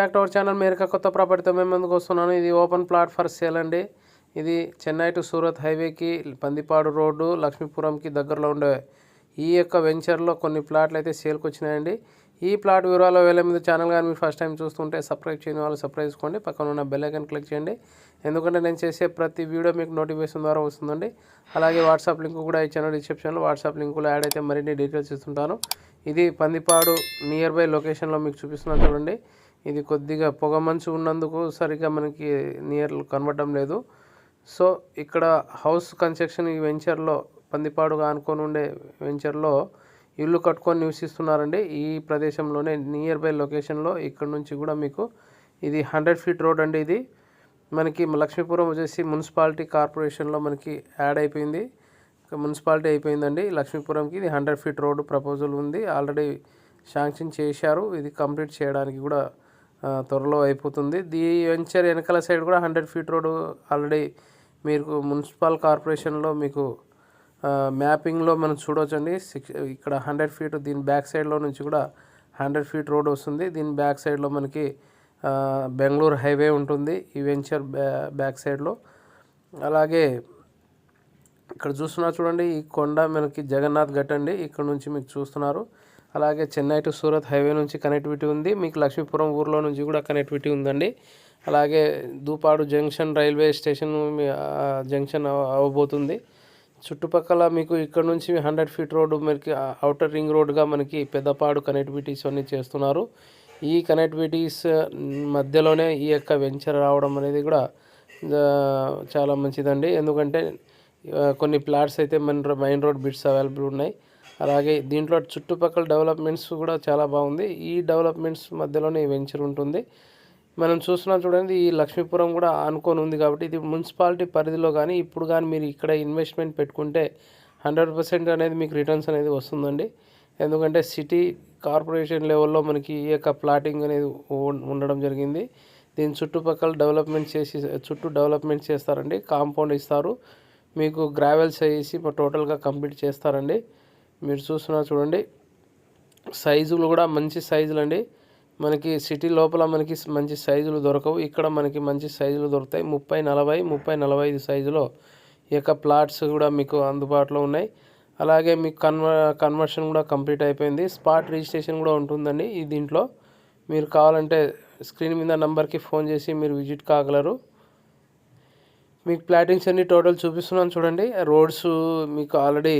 Back to our channel. మేరక కొత్త ప్రాపర్టీతో మేము ముందుకు వస్తున్నాను. ఇది ఓపెన్ ప్లాట్ ఫర్ సేల్ అండి. ఇది చెన్నై టు సూరత్ హైవేకి పందిపాడు రోడ్డు లక్ష్మీపురంకి దగ్గరలో ఉండే ఈ యొక్క వెంచర్లో కొన్ని ప్లాట్లు అయితే సేల్కి వచ్చినాయండి. ఈ ప్లాట్ వివరాలు వేల మీద ఛానల్ కానీ మీరు ఫస్ట్ టైం చూస్తుంటే సబ్స్క్రైబ్ చేయని వాళ్ళు సబ్స్క్రైబ్ చేసుకోండి. పక్కన ఉన్న బెల్ క్లిక్ చేయండి. ఎందుకంటే నేను చేసే ప్రతి వీడియో మీకు నోటిఫికేషన్ ద్వారా వస్తుందండి. అలాగే వాట్సాప్ లింక్ కూడా ఇచ్చాను డిస్క్రిప్షన్లో వాట్సాప్ లింకులో యాడ్ అయితే మరిన్ని డీటెయిల్స్ ఇస్తుంటాను. ఇది పందిపాడు నియర్ బై లొకేషన్లో మీకు చూపిస్తున్నాను చూడండి. ఇది కొద్దిగా పొగ మంచు ఉన్నందుకు సరిగ్గా మనకి నియర్ కనబడడం లేదు. సో ఇక్కడ హౌస్ కన్స్ట్రక్షన్ ఈ వెంచర్లో పందిపాడుగా అనుకొని ఉండే వెంచర్లో ఇల్లు కట్టుకొని నివసిస్తున్నారండి. ఈ ప్రదేశంలోనే నియర్ బై లొకేషన్లో ఇక్కడ నుంచి కూడా మీకు ఇది హండ్రెడ్ ఫీట్ రోడ్ అండి ఇది. మనకి లక్ష్మీపురం వచ్చేసి మున్సిపాలిటీ కార్పొరేషన్లో మనకి యాడ్ అయిపోయింది. మున్సిపాలిటీ అయిపోయిందండి. లక్ష్మీపురంకి ఇది హండ్రెడ్ ఫీట్ రోడ్డు ప్రపోజల్ ఉంది. ఆల్రెడీ శాంక్షన్ చేశారు. ఇది కంప్లీట్ చేయడానికి కూడా త్వరలో అయిపోతుంది. దీ వెంచర్ వెనకాల సైడ్ కూడా హండ్రెడ్ ఫీట్ రోడ్డు ఆల్రెడీ మీకు మున్సిపల్ కార్పొరేషన్లో మీకు మ్యాపింగ్లో మనం చూడవచ్చండి సిక్స్ ఇక్కడ హండ్రెడ్ ఫీట్ దీని బ్యాక్ సైడ్లో నుంచి కూడా హండ్రెడ్ ఫీట్ రోడ్ వస్తుంది. దీని బ్యాక్ సైడ్లో మనకి బెంగళూరు హైవే ఉంటుంది ఈ వెంచర్ బ్యా బ్యాక్ సైడ్లో. అలాగే ఇక్కడ చూస్తున్నారు చూడండి ఈ కొండ మనకి జగన్నాథ్ ఘట్ అండి ఇక్కడ నుంచి మీకు చూస్తున్నారు. అలాగే చెన్నై టు సూరత్ హైవే నుంచి కనెక్టివిటీ ఉంది. మీకు లక్ష్మీపురం ఊర్లో నుంచి కూడా కనెక్టివిటీ ఉందండి. అలాగే Dupadu junction railway station junction అవ్వబోతుంది చుట్టుపక్కల మీకు ఇక్కడ నుంచి హండ్రెడ్ ఫీట్ రోడ్డు మనకి అవుటర్ రింగ్ రోడ్గా మనకి పెద్దపాడు కనెక్టివిటీస్ అన్నీ చేస్తున్నారు. ఈ కనెక్టివిటీస్ మధ్యలోనే ఈ యొక్క వెంచర్ రావడం అనేది కూడా చాలా మంచిదండి. ఎందుకంటే కొన్ని ప్లాట్స్ అయితే మన మెయిన్ రోడ్ బిట్స్ అవైలబుల్ ఉన్నాయి. అలాగే దీంట్లో చుట్టుపక్కల డెవలప్మెంట్స్ కూడా చాలా బాగుంది. ఈ డెవలప్మెంట్స్ మధ్యలోనే ఈ వెంచర్ ఉంటుంది. మనం చూస్తున్నాం చూడండి ఈ లక్ష్మీపురం కూడా అనుకోని ఉంది కాబట్టి ఇది మున్సిపాలిటీ పరిధిలో కానీ ఇప్పుడు కానీ మీరు ఇక్కడ ఇన్వెస్ట్మెంట్ పెట్టుకుంటే హండ్రెడ్ పర్సెంట్ అనేది మీకు రిటర్న్స్ అనేది వస్తుందండి. ఎందుకంటే సిటీ కార్పొరేషన్ లెవెల్లో మనకి ఈ యొక్క ప్లాటింగ్ అనేది ఉండడం జరిగింది. దీని చుట్టుపక్కల డెవలప్మెంట్ చేసి చుట్టూ డెవలప్మెంట్ చేస్తారండి. కాంపౌండ్ ఇస్తారు. మీకు గ్రావెల్స్ వేసి టోటల్గా కంప్లీట్ చేస్తారండి. మీరు చూస్తున్నారు చూడండి. సైజులు కూడా మంచి సైజులు అండి మనకి సిటీ లోపల మనకి మంచి సైజులు దొరకవు. ఇక్కడ మనకి మంచి సైజులు దొరుకుతాయి. ముప్పై నలభై ముప్పై నలభై ఐదు సైజులో ఈ యొక్క ప్లాట్స్ కూడా మీకు అందుబాటులో ఉన్నాయి. అలాగే మీకు కన్వ కన్వర్షన్ కూడా కంప్లీట్ అయిపోయింది. స్పాట్ రిజిస్ట్రేషన్ కూడా ఉంటుందండి ఈ దీంట్లో. మీరు కావాలంటే స్క్రీన్ మీద నెంబర్కి ఫోన్ చేసి మీరు విజిట్ కాగలరు. మీకు ప్లాటింగ్స్ అన్ని టోటల్ చూపిస్తున్నాను చూడండి. రోడ్స్ మీకు ఆల్రెడీ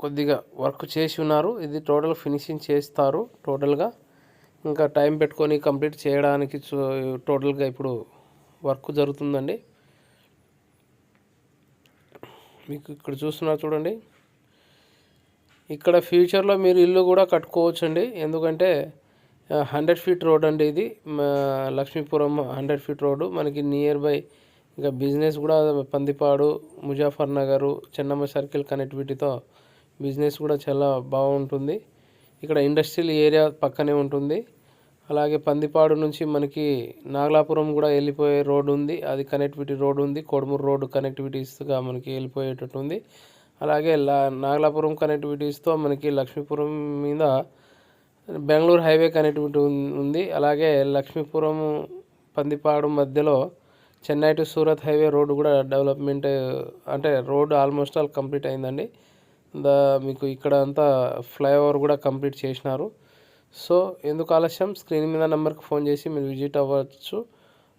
కొద్దిగా వర్క్ చేసి ఉన్నారు. ఇది టోటల్ ఫినిషింగ్ చేస్తారు టోటల్గా. ఇంకా టైం పెట్టుకొని కంప్లీట్ చేయడానికి చూ- టోటల్గా ఇప్పుడు వర్క్ జరుగుతుందండి. మీకు ఇక్కడ చూస్తున్నారు చూడండి. ఇక్కడ ఫ్యూచర్లో మీరు ఇల్లు కూడా కట్టుకోవచ్చండి. ఎందుకంటే హండ్రెడ్ ఫీట్ రోడ్ అండి ఇది. మా లక్ష్మీపురం హండ్రెడ్ ఫీట్ రోడ్డు. మనకి నియర్ బై ఇంకా బిజినెస్ కూడా పందిపాడు ముజాఫర్ నగరు చెన్నమ్మ సర్కిల్ కనెక్టివిటీతో బిజినెస్ కూడా చాలా బాగుంటుంది. ఇక్కడ ఇండస్ట్రియల్ ఏరియా పక్కనే ఉంటుంది. అలాగే పందిపాడు నుంచి మనకి నాగలాపురం కూడా వెళ్ళిపోయే రోడ్ ఉంది. అది కనెక్టివిటీ రోడ్ ఉంది. కోడుమూరు రోడ్డు కనెక్టివిటీస్గా మనకి వెళ్ళిపోయేటట్టు ఉంది. అలాగే లా నాగలాపురం కనెక్టివిటీస్తో మనకి లక్ష్మీపురం మీద బెంగళూరు హైవే కనెక్టివిటీ ఉంది. అలాగే లక్ష్మీపురం పందిపాడు మధ్యలో Chennai to Surat highway road కూడా డెవలప్మెంట్ అంటే రోడ్ ఆల్మోస్ట్ ఆల్ కంప్లీట్ అయిందండి. దా మీకు ఇక్కడ అంతా ఫ్లైఓవర్ కూడా కంప్లీట్ చేసినారు. సో ఎందుకు ఆలస్యం? స్క్రీన్ మీద నెంబర్కి ఫోన్ చేసి మీరు విజిట్ అవ్వచ్చు.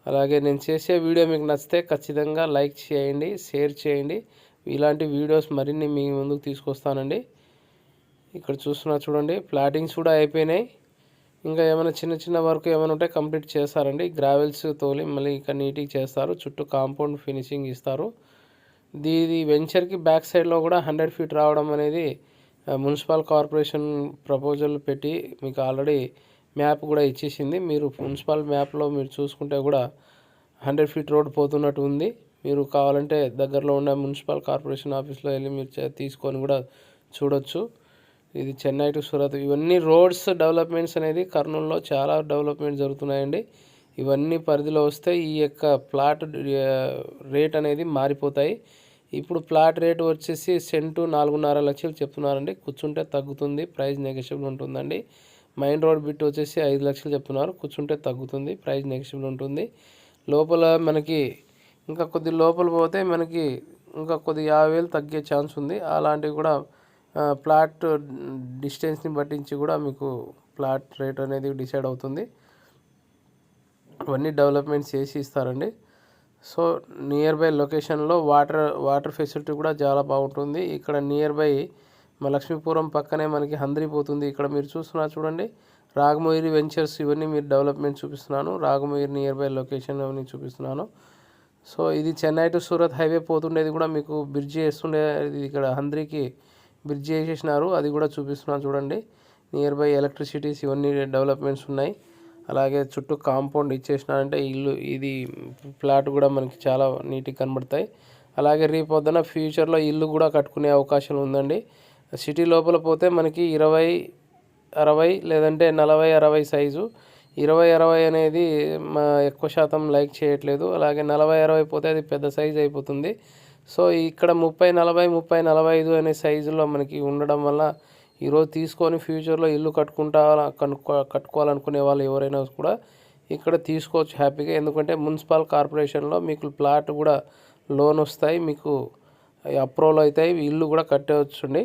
అలాగే నేను చేసే వీడియో మీకు నచ్చితే ఖచ్చితంగా లైక్ చేయండి షేర్ చేయండి. ఇలాంటి వీడియోస్ మరిన్ని మీ ముందుకు తీసుకొస్తానండి. ఇక్కడ చూస్తున్నా చూడండి ప్లాటింగ్స్ కూడా అయిపోయినాయి. ఇంకా ఏమైనా చిన్న చిన్న వర్క్ ఏమైనా ఉంటే కంప్లీట్ చేస్తారండి. గ్రావెల్స్ తోలి మళ్ళీ ఇంకా నీట్గా చేస్తారు. చుట్టూ కాంపౌండ్ ఫినిషింగ్ ఇస్తారు. దీది వెంచర్కి బ్యాక్ సైడ్లో కూడా హండ్రెడ్ ఫీట్ రావడం అనేది మున్సిపల్ కార్పొరేషన్ ప్రపోజల్ పెట్టి మీకు ఆల్రెడీ మ్యాప్ కూడా ఇచ్చేసింది. మీరు మున్సిపల్ మ్యాప్లో మీరు చూసుకుంటే కూడా హండ్రెడ్ ఫీట్ రోడ్ పోతున్నట్టు ఉంది. మీరు కావాలంటే దగ్గరలో ఉన్న మున్సిపల్ కార్పొరేషన్ ఆఫీస్లో వెళ్ళి మీరు తీసుకొని కూడా చూడొచ్చు. ఇది చెన్నై టు సూరత్. ఇవన్నీ రోడ్స్ డెవలప్మెంట్స్ అనేది కర్నూలులో చాలా డెవలప్మెంట్ జరుగుతున్నాయండి. ఇవన్నీ పరిధిలో వస్తే ఈ యొక్క ప్లాట్ రేట్ అనేది మారిపోతాయి. ఇప్పుడు ప్లాట్ రేట్ వచ్చేసి సెంటు నాలుగున్నర లక్షలు చెప్తున్నారండి. కూర్చుంటే తగ్గుతుంది ప్రైస్ నెగోషియబుల్ ఉంటుందండి. మెయిన్ రోడ్ బిట్ వచ్చేసి ఐదు లక్షలు చెప్తున్నారు కూర్చుంటే తగ్గుతుంది ప్రైస్ నెగిషియబుల్ ఉంటుంది. లోపల మనకి ఇంకా కొద్ది లోపల పోతే మనకి ఇంకా కొద్ది యాభై వేలు తగ్గే ఛాన్స్ ఉంది. అలాంటివి కూడా ప్లాట్ డిస్టెన్స్ని బట్టించి కూడా మీకు ప్లాట్ రేట్ అనేది డిసైడ్ అవుతుంది. అవన్నీ డెవలప్మెంట్స్ చేసి ఇస్తారండి. సో నియర్ బై లొకేషన్లో వాటర్ వాటర్ ఫెసిలిటీ కూడా చాలా బాగుంటుంది. ఇక్కడ నియర్ బై మా లక్ష్మీపురం పక్కనే మనకి హంద్రిపోతుంది ఇక్కడ మీరు చూస్తున్నారు చూడండి. రాగమయూరి వెంచర్స్ ఇవన్నీ మీరు డెవలప్మెంట్ చూపిస్తున్నాను. రాగమయూరి నియర్ బై లొకేషన్ అవన్నీ చూపిస్తున్నాను. సో ఇది చెన్నై టు సూరత్ హైవే పోతుండేది కూడా మీకు బ్రిడ్జి వేస్తుండే ఇది ఇక్కడ హంద్రికి బ్రిడ్జి వేసేసినారు అది కూడా చూపిస్తున్నాను చూడండి. నియర్ బై ఎలక్ట్రిసిటీస్ ఇవన్నీ డెవలప్మెంట్స్ ఉన్నాయి. అలాగే చుట్టూ కాంపౌండ్ ఇచ్చేసినారంటే ఇల్లు ఇది ఫ్లాట్ కూడా మనకి చాలా నీట్గా కనబడతాయి. అలాగే రేపొద్దున ఫ్యూచర్లో ఇల్లు కూడా కట్టుకునే అవకాశం ఉందండి. సిటీ లోపల పోతే మనకి ఇరవై అరవై లేదంటే నలభై అరవై సైజు. ఇరవై అరవై అనేది మా ఎక్కువ శాతం లైక్ చేయట్లేదు. అలాగే నలభై అరవై పోతే అది పెద్ద సైజ్ అయిపోతుంది. సో ఇక్కడ ముప్పై నలభై ముప్పై నలభై ఐదు అనే సైజులో మనకి ఉండడం వల్ల ఈరోజు తీసుకొని ఫ్యూచర్లో ఇల్లు కట్టుకుంటా కనుక్కో కట్టుకోవాలనుకునే వాళ్ళు ఎవరైనా కూడా ఇక్కడ తీసుకోవచ్చు హ్యాపీగా. ఎందుకంటే మున్సిపల్ కార్పొరేషన్లో మీకు ప్లాట్ కూడా లోన్ వస్తాయి మీకు అప్రూవల్ అవుతాయి ఇల్లు కూడా కట్టవచ్చండి.